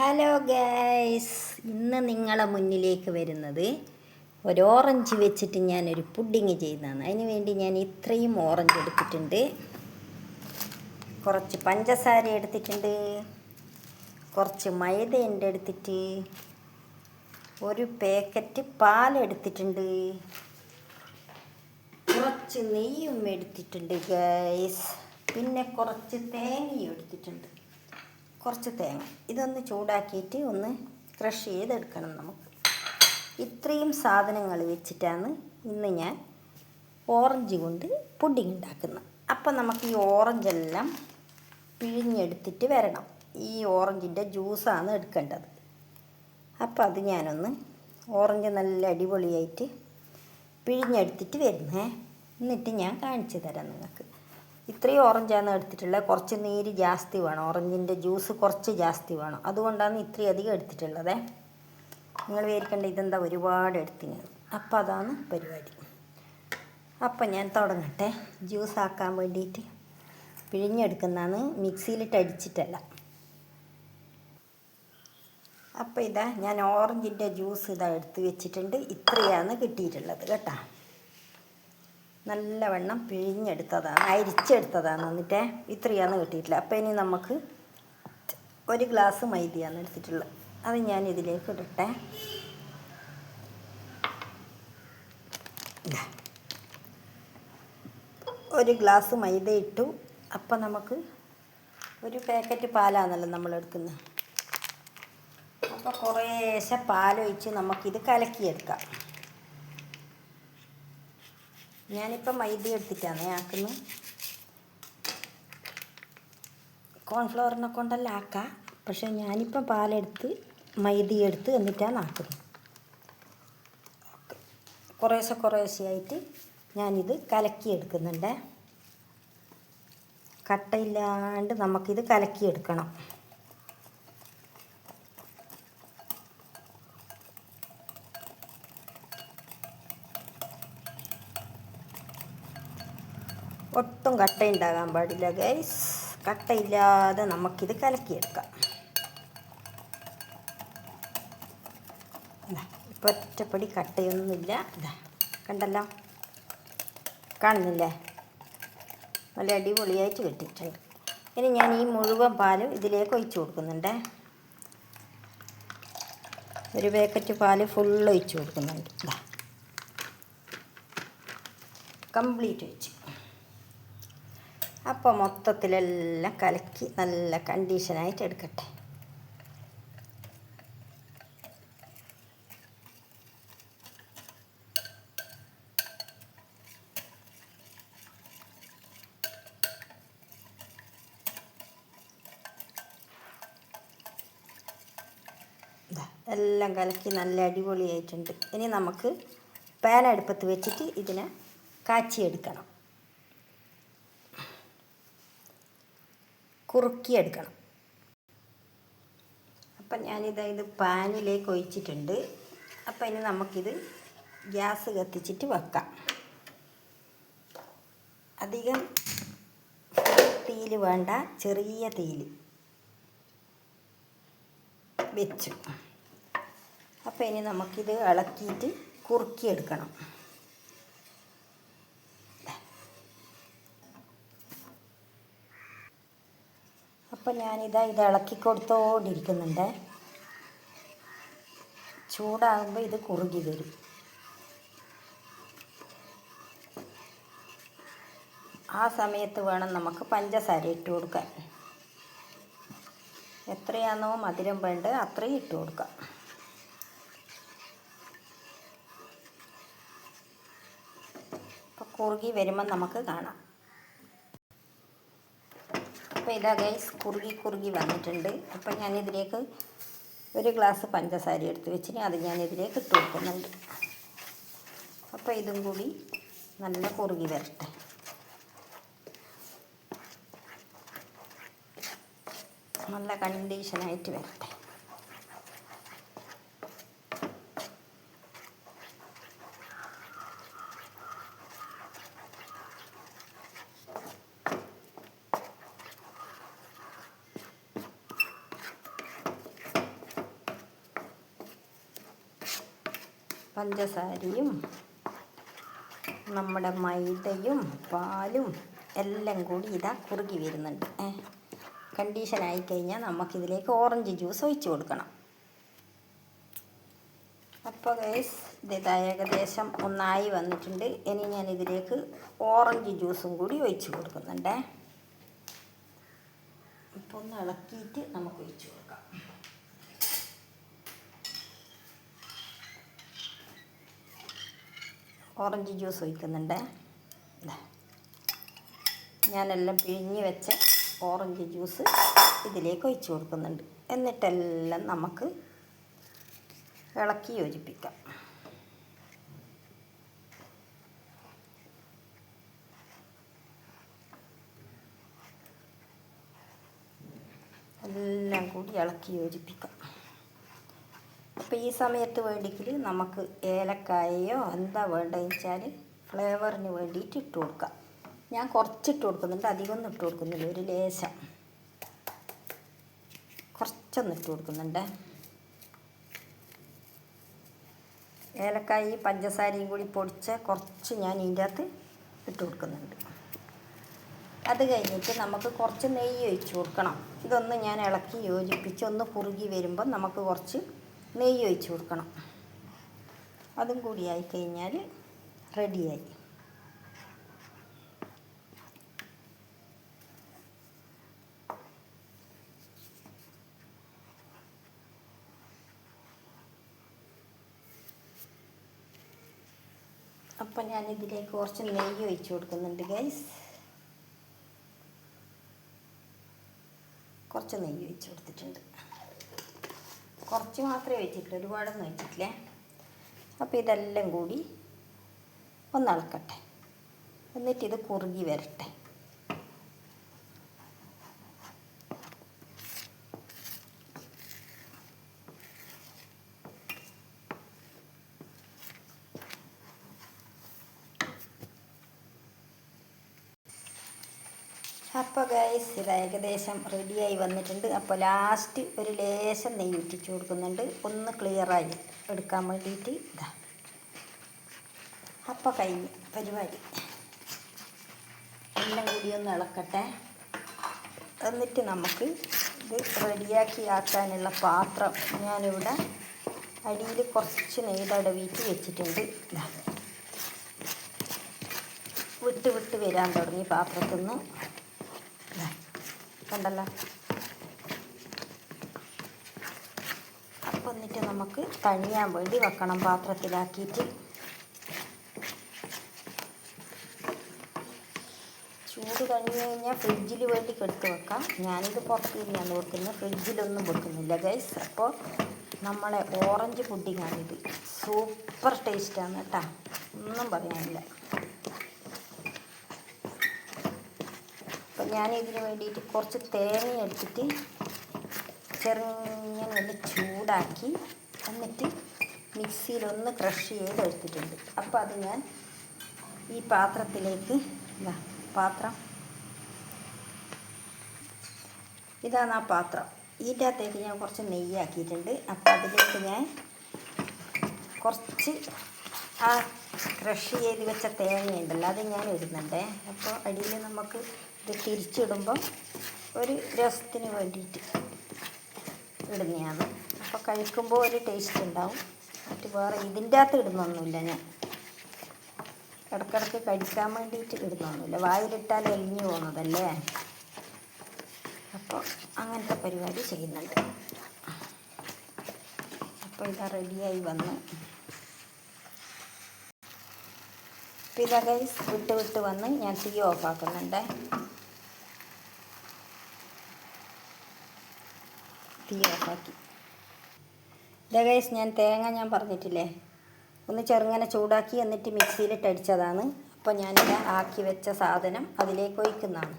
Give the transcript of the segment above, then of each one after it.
Hello guys ഇന്ന് നിങ്ങളെ മുന്നിലേക്ക് വരുന്നത് ഒരു ഓറഞ്ച് വെച്ചിട്ട് ഞാനൊരു പുഡിങ് ചെയ്യുന്നതാണ്. അതിന് വേണ്ടി ഞാൻ ഇത്രയും ഓറഞ്ച് എടുത്തിട്ടുണ്ട്. കുറച്ച് പഞ്ചസാര എടുത്തിട്ടുണ്ട്. കുറച്ച് മൈദ ഉണ്ട് എടുത്തിട്ട് ഒരു പാക്കറ്റ് പാൽ എടുത്തിട്ടുണ്ട്. കുറച്ച് നെയ്യും എടുത്തിട്ടുണ്ട് ഗൈസ് പിന്നെ കുറച്ച് തേങ്ങയും എടുത്തിട്ടുണ്ട്. കുറച്ച് തേങ്ങ. ഇതൊന്ന് ചൂടാക്കിയിട്ട് ഒന്ന് ക്രഷ് ചെയ്തെടുക്കണം നമുക്ക്. ഇത്രയും സാധനങ്ങൾ വെച്ചിട്ടാണ് ഇന്ന് ഞാൻ ഓറഞ്ച് കൊണ്ട് പുഡിങ് ഉണ്ടാക്കുന്നത്. അപ്പം നമുക്ക് ഈ ഓറഞ്ചെല്ലാം പിഴിഞ്ഞെടുത്തിട്ട് വരണം. ഈ ഓറഞ്ചിന്റെ ജ്യൂസാണ് എടുക്കേണ്ടത്. അപ്പം അത് ഞാനൊന്ന് ഓറഞ്ച് നല്ല അടിപൊളിയായിട്ട് പിഴിഞ്ഞെടുത്തിട്ട് വരുന്നേ എന്നിട്ട് ഞാൻ കാണിച്ചു തരാം നിങ്ങൾക്ക്. ഇത്രയും ഓറഞ്ചാണ് എടുത്തിട്ടുള്ളത്. കുറച്ച് നീര് ജാസ്തി വേണം. ഓറഞ്ചിന്റെ ജ്യൂസ് കുറച്ച് ജാസ്തി വേണം. അതുകൊണ്ടാണ് ഇത്രയും അധികം എടുത്തിട്ടുള്ളത്. നിങ്ങൾ വിചാരിക്കേണ്ട ഇതെന്താ ഒരുപാട് എടുത്തിന്. അപ്പം അതാണ് പരിപാടി. അപ്പം ഞാൻ തുടങ്ങട്ടെ. ജ്യൂസ് ആക്കാൻ വേണ്ടിയിട്ട് പിഴിഞ്ഞെടുക്കുന്നതാണ്. മിക്സിയിലിട്ട് അടിച്ചിട്ടല്ല. അപ്പോൾ ഇതാ ഞാൻ ഓറഞ്ചിന്റെ ജ്യൂസ് ഇതാ എടുത്ത് വെച്ചിട്ടുണ്ട്. ഇത്രയാണ് കിട്ടിയിട്ടുള്ളത് കേട്ടോ. നല്ലവണ്ണം പിഴിഞ്ഞെടുത്തതാണ് അരിച്ചെടുത്തതാണ്. എന്നിട്ടേ ഇത്രയാണ് കിട്ടിയിട്ടില്ല അപ്പോൾ ഇനി നമുക്ക് ഒരു ഗ്ലാസ് മൈദയാണ് എടുത്തിട്ടുള്ളത്. അത് ഞാൻ ഇതിലേക്ക് ഇടട്ടെ. ഒരു ഗ്ലാസ് മൈദ ഇട്ടു. അപ്പം നമുക്ക് ഒരു പാക്കറ്റ് പാലാണല്ലോ നമ്മൾ എടുക്കുന്നത്. അപ്പോൾ കുറേശ്ശെ പാലൊഴിച്ച് നമുക്കിത് കലക്കിയെടുക്കാം. ഞാനിപ്പോൾ മൈദ എടുത്തിട്ടാണ് ആക്കുന്നു കോൺഫ്ലവറിനെ കൊണ്ടല്ല ആക്കാം പക്ഷേ ഞാനിപ്പം പാലെടുത്ത് മൈദ എടുത്ത് എന്നിട്ടാണ് ആക്കുന്നത്. കുറേശ്ശെ കുറേശ്ശെ കുറേശ്ശെയായിട്ട് ഞാനിത് കലക്കി എടുക്കുന്നുണ്ട്. കട്ടയില്ലാണ്ട് നമുക്കിത് കലക്കിയെടുക്കണം ഒട്ടും കട്ട ഉണ്ടാകാൻ പാടില്ല ഗൈസ് കട്ടയില്ലാതെ നമുക്കിത് കലക്കിയെടുക്കാം. ഇപ്പൊ ഒറ്റപ്പടി കട്ടയൊന്നുമില്ല. ഇതാ കണ്ടല്ലോ? കാണുന്നില്ലേ നല്ല അടിപൊളിയായിട്ട് കിട്ടിയിട്ടുണ്ട് ഇനി ഞാൻ ഈ മുഴുവൻ പാലും ഇതിലേക്ക് ഒഴിച്ചു കൊടുക്കുന്നുണ്ട്. ഒരു പാക്കറ്റ് പാൽ ഫുള്ള് ഒഴിച്ചു കൊടുക്കുന്നുണ്ട്. കംപ്ലീറ്റ് ഒഴിച്ച്. അപ്പോൾ മൊത്തത്തിലെല്ലാം കലക്കി നല്ല കണ്ടീഷനായിട്ട് എടുക്കട്ടെ. എല്ലാം കലക്കി നല്ല അടിപൊളിയായിട്ടുണ്ട്. ഇനി നമുക്ക് പാൻ അടുപ്പത്ത് വെച്ചിട്ട് ഇതിനെ കാച്ചിയെടുക്കണം. കുറുക്കിയെടുക്കണം അപ്പം ഞാനിതാ ഇത് പാനിലേക്ക് ഒഴിച്ചിട്ടുണ്ട്. അപ്പം ഇനി നമുക്കിത് ഗ്യാസ് കത്തിച്ചിട്ട് വെക്കാം. അധികം തീയിൽ വേണ്ട ചെറിയ തീയിൽ വെച്ചു. അപ്പോൾ ഇനി നമുക്കിത് ഇളക്കിയിട്ട് കുറുക്കിയെടുക്കണം. അപ്പം ഞാനിതാ ഇത് ഇളക്കി കൊടുത്തോണ്ടിരിക്കുന്നുണ്ട്. ചൂടാകുമ്പോൾ ഇത് കുറുകി വരും. ആ സമയത്ത് വേണം നമുക്ക് പഞ്ചസാര ഇട്ട് കൊടുക്കാൻ. എത്രയാണോ മധുരം വേണ്ടത് അത്രയും ഇട്ട് കൊടുക്കാം. അപ്പോൾ കുറുകി വരുമ്പോൾ നമുക്ക് കാണാം. അപ്പോൾ ഇതാ ഗൈസ് കുറുകി കുറുകി വന്നിട്ടുണ്ട്. അപ്പോൾ ഞാനിതിലേക്ക് ഒരു ഗ്ലാസ് പഞ്ചസാര എടുത്ത് വെച്ചിന്. അത് ഞാനിതിലേക്ക് ഇട്ട് കൊടുക്കുന്നുണ്ട്. അപ്പോൾ ഇതും കൂടി നല്ല കുറുകി വരട്ടെ. നല്ല കണ്ടീഷനായിട്ട് വരട്ടെ. പഞ്ചസാരയും നമ്മുടെ മൈദയും പാലും എല്ലാം കൂടി ഇതാ കുറുകി വരുന്നുണ്ട്. കണ്ടീഷൻ ആയിക്കഴിഞ്ഞാൽ നമുക്കിതിലേക്ക് ഓറഞ്ച് ജ്യൂസ് ഒഴിച്ചു കൊടുക്കണം. അപ്പോൾ ഗൈസ് ഇതാ ഏകദേശം ഒന്നായി വന്നിട്ടുണ്ട്. ഇനി ഞാൻ ഇതിലേക്ക് ഓറഞ്ച് ജ്യൂസും കൂടി ഒഴിച്ചു കൊടുക്കുന്നുണ്ടേ. ഇപ്പോൾ ഒന്ന് ഇളക്കിയിട്ട് നമുക്ക് ഒഴിച്ചു കൊടുക്കാം. ഓറഞ്ച് ജ്യൂസ് ഒഴിക്കുന്നുണ്ട്. ഞാനെല്ലാം പിഴിഞ്ഞ് വെച്ച ഓറഞ്ച് ജ്യൂസ് ഇതിലേക്ക് ഒഴിച്ചു കൊടുക്കുന്നുണ്ട്. എന്നിട്ടെല്ലാം നമുക്ക് ഇളക്കി യോജിപ്പിക്കാം. എല്ലാം കൂടി ഇളക്കി യോജിപ്പിക്കാം. അപ്പോൾ ഈ സമയത്ത് വേണ്ടിക്കിൽ നമുക്ക് ഏലക്കായയോ എന്താ വേണ്ടതെന്ന് വെച്ചാൽ ഫ്ലേവറിന് വേണ്ടിയിട്ട് ഇട്ട് കൊടുക്കാം. ഞാൻ കുറച്ചിട്ട് കൊടുക്കുന്നുണ്ട് അധികമൊന്നും ഇട്ട് കൊടുക്കുന്നില്ല ഒരു ലേശം. കുറച്ചൊന്നും ഇട്ട് കൊടുക്കുന്നുണ്ട്. ഏലക്കായി പഞ്ചസാരയും കൂടി പൊടിച്ച് കുറച്ച് ഞാൻ ഇതിന്റെ അകത്ത് ഇട്ട് കൊടുക്കുന്നുണ്ട്. അത് കഴിഞ്ഞിട്ട് നമുക്ക് കുറച്ച് നെയ്യ് ഒഴിച്ച് കൊടുക്കണം. ഇതൊന്ന് ഞാൻ ഇളക്കി യോജിപ്പിച്ച് ഒന്ന് കുറുകി വരുമ്പോൾ നമുക്ക് കുറച്ച് നെയ്യ് ഒഴിച്ച് കൊടുക്കണം. അതും കൂടി ആയി കഴിഞ്ഞാൽ റെഡിയായി അപ്പം ഞാൻ ഇതിലേക്ക് കുറച്ച് നെയ്യ് ഒഴിച്ച് കൊടുക്കുന്നുണ്ട് ഗൈസ് കുറച്ച് നെയ്യ് ഒഴിച്ച് കൊടുത്തിട്ടുണ്ട്. കുറച്ച് മാത്രമേ വെച്ചിട്ടുള്ളൂ. ഒരുപാടൊന്നും വെച്ചിട്ടില്ല. അപ്പോൾ ഇതെല്ലാം കൂടി ഒന്ന് ഇളക്കട്ടെ എന്നിട്ട് ഇത് കുറുകി വരട്ടെ. അപ്പോൾ ഗൈസ് ഇത് ഏകദേശം റെഡിയായി വന്നിട്ടുണ്ട്. അപ്പോൾ ലാസ്റ്റ് ഒരു ലേശം നെയ്യ് ഇട്ടിച്ച് കൊടുക്കുന്നുണ്ട്. ഒന്ന് ക്ലിയറായി എടുക്കാൻ വേണ്ടിയിട്ട് ഇതാ. അപ്പോൾ കഴിഞ്ഞ് പരിപാടി. എല്ലാം കൂടി ഒന്ന് ഇളക്കട്ടെ. എന്നിട്ട് നമുക്ക് ഇത് റെഡിയാക്കി ആക്കാനുള്ള പാത്രം ഞാനിവിടെ അടിയിൽ കുറച്ച് നെയ്യ് തടവിയിട്ട് വെച്ചിട്ടുണ്ട്. ഇതാ. വിട്ട് വിട്ട് വരാൻ തുടങ്ങി പാത്രത്തിൽ നിന്ന് കണ്ടല്ലോ. അപ്പം എന്നിട്ട് നമുക്ക് തണിയാൻ വേണ്ടി വെക്കണം പാത്രത്തിലാക്കിയിട്ട്. ചൂട് കഴിഞ്ഞ് കഴിഞ്ഞാൽ ഫ്രിഡ്ജിൽ വേണ്ടി കെടുത്ത് വെക്കാം. ഞാനിത് പുറത്ത് തന്നെയാണ് വെക്കുന്നത്. ഫ്രിഡ്ജിലൊന്നും വെക്കുന്നില്ല ഗൈസ് അപ്പോൾ നമ്മളെ ഓറഞ്ച് പുഡിങ്ങാണിത്. സൂപ്പർ ടേസ്റ്റാണ് കേട്ടോ. ഒന്നും പറയാനില്ല. ഞാൻ ഇതിന് വേണ്ടിയിട്ട് കുറച്ച് തേങ്ങ എടുത്തിട്ട് ചെറുങ്ങനെ ഒന്ന് ചൂടാക്കി എന്നിട്ട് മിക്സിയിലൊന്ന് ക്രഷ് ചെയ്ത് എടുത്തിട്ടുണ്ട്. അപ്പോൾ അത് ഞാൻ ഈ പാത്രത്തിലേക്ക് ഇതാ പാത്രം. ഇതാണ് ആ പാത്രം. ഇതിന്റെ അകത്തേക്ക് ഞാൻ കുറച്ച് നെയ്യാക്കിയിട്ടുണ്ട്. അപ്പോൾ അതിലേക്ക് ഞാൻ കുറച്ച് ആ ക്രഷ് ചെയ്ത് വെച്ച തേങ്ങയുണ്ടല്ലോ അത് ഞാൻ ഇടുന്നുണ്ട്. അപ്പോൾ അടിയിൽ നമുക്ക് ഇത് തിരിച്ചിടുമ്പം ഒരു രസത്തിന് വേണ്ടിയിട്ട് ഇടുന്നതാണ്. അപ്പോൾ കഴിക്കുമ്പോൾ ഒരു ടേസ്റ്റ് ഉണ്ടാവും. മറ്റ് വേറെ ഇതിന്റെ അകത്ത് ഇടുന്നൊന്നുമില്ല ഞാൻ. ഇടക്കിടക്ക് കഴിക്കാൻ വേണ്ടിയിട്ട് ഇടുന്നൊന്നുമില്ല. വായിലിട്ടാൽ എലിഞ്ഞു പോകുന്നതല്ലേ? അപ്പോൾ അങ്ങനത്തെ പരിപാടി ചെയ്യുന്നുണ്ട്. അപ്പോൾ ഇതാ റെഡിയായി വന്നു അപ്പോൾ ഇതാ ഗൈസ് വിട്ട് വിട്ട് വന്ന് ഞാൻ തീ ഓഫാക്കുന്നുണ്ട്. തീ ഓഫാക്കി. ഇതാ ഗൈസ് ഞാൻ തേങ്ങ ഞാൻ പറഞ്ഞിട്ടില്ലേ? ഒന്ന് ചെറുങ്ങനെ ചൂടാക്കി എന്നിട്ട് മിക്സിയിലിട്ട് അടിച്ചതാണ് അപ്പോൾ ഞാനിത് ആക്കി വെച്ച സാധനം അതിലേക്ക് ഒഴിക്കുന്നതാണ്.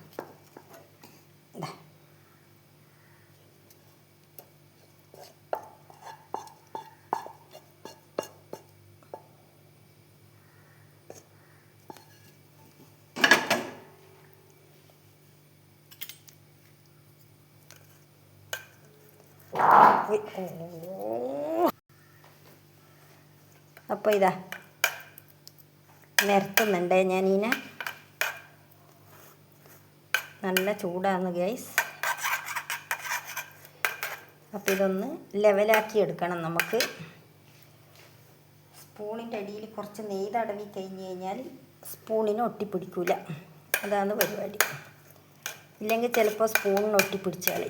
അപ്പോൾ ഇതാ. നിരത്തുന്നുണ്ടേ ഞാനീനെ. നല്ല ചൂടാണ് ഗൈസ് അപ്പോൾ ഇതൊന്ന് ലെവലാക്കി എടുക്കണം നമുക്ക്. സ്പൂണിന്റെ അടിയിൽ കുറച്ച് നെയ് തടവി കഴിഞ്ഞ് കഴിഞ്ഞാൽ സ്പൂണിന് ഒട്ടിപ്പിടിക്കില്ല അതാണ് പരിപാടി. ഇല്ലെങ്കിൽ ചിലപ്പോൾ സ്പൂണിന് ഒട്ടിപ്പിടിച്ചാളി.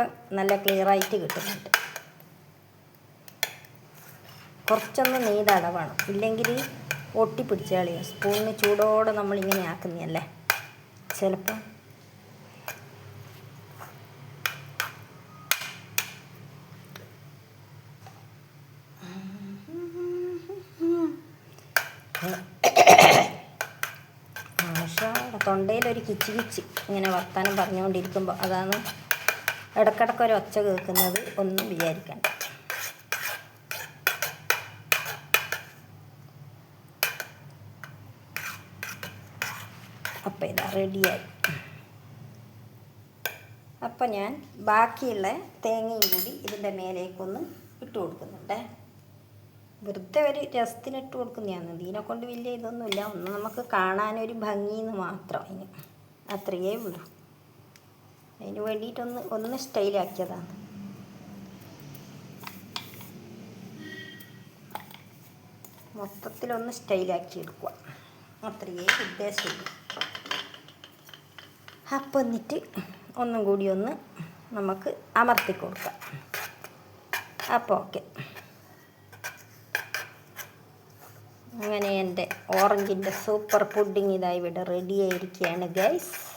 ഇപ്പം നല്ല ക്ലിയറായിട്ട് കിട്ടുന്നുണ്ട്. കുറച്ചൊന്ന് നെയ്തടവാണ്. തടവണം ഇല്ലെങ്കിൽ ഒട്ടിപ്പിടിച്ച് കളയും. സ്പൂണിന് ചൂടോടെ നമ്മളിങ്ങനെ ആക്കുന്നതല്ലേ? ചിലപ്പോൾ തൊണ്ടയിലൊരു കിച്ചി കിച്ചി ഇങ്ങനെ വർത്താനം പറഞ്ഞുകൊണ്ടിരിക്കുമ്പോൾ അതാണ് ഇടക്കിടക്ക് ഒരു ഒച്ച കേൾക്കുന്നത് ഒന്നും വിചാരിക്കണ്ട. അപ്പം ഇതാ റെഡിയായി. അപ്പം ഞാൻ ബാക്കിയുള്ള തേങ്ങയും കൂടി ഇതിന്റെ മേലേക്കൊന്ന് ഇട്ട് കൊടുക്കുന്നുണ്ടേ. വെറുതെ ഒരു രസത്തിന് ഇട്ട് കൊടുക്കുന്നതാണ്. ഇതിനെ കൊണ്ട് വലിയ ഇതൊന്നുമില്ല. ഒന്ന് നമുക്ക് കാണാനൊരു ഭംഗിന്ന് മാത്രം അതിന്. അത്രയേ ഉള്ളൂ. അതിന് വേണ്ടിയിട്ടൊന്ന് ഒന്ന് സ്റ്റൈലാക്കിയതാണ് മൊത്തത്തിലൊന്ന് സ്റ്റൈലാക്കി എടുക്കുക. അത്രയേ ഉദ്ദേശമുള്ളൂ. അപ്പം എന്നിട്ട് ഒന്നും കൂടി ഒന്ന് നമുക്ക് അമർത്തി കൊടുക്കാം. അപ്പോൾ ഓക്കെ. അങ്ങനെ എന്റെ ഓറഞ്ചിന്റെ സൂപ്പർ പുഡിങ് ഇതായി ഇവിടെ റെഡി ആയിരിക്കുകയാണ് ഗൈസ്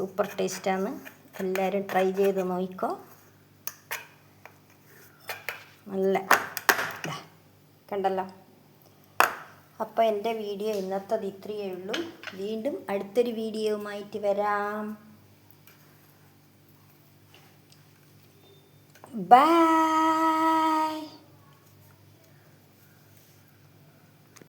സൂപ്പർ ടേസ്റ്റാണ്. എല്ലാവരും ട്രൈ ചെയ്ത് നോക്കിക്കോ നല്ല കണ്ടല്ലോ? അപ്പോൾ എന്റെ വീഡിയോ ഇന്നത്തത് ഇത്രയേ ഉള്ളൂ. വീണ്ടും അടുത്തൊരു വീഡിയോയുമായിട്ട് വരാം. ബൈ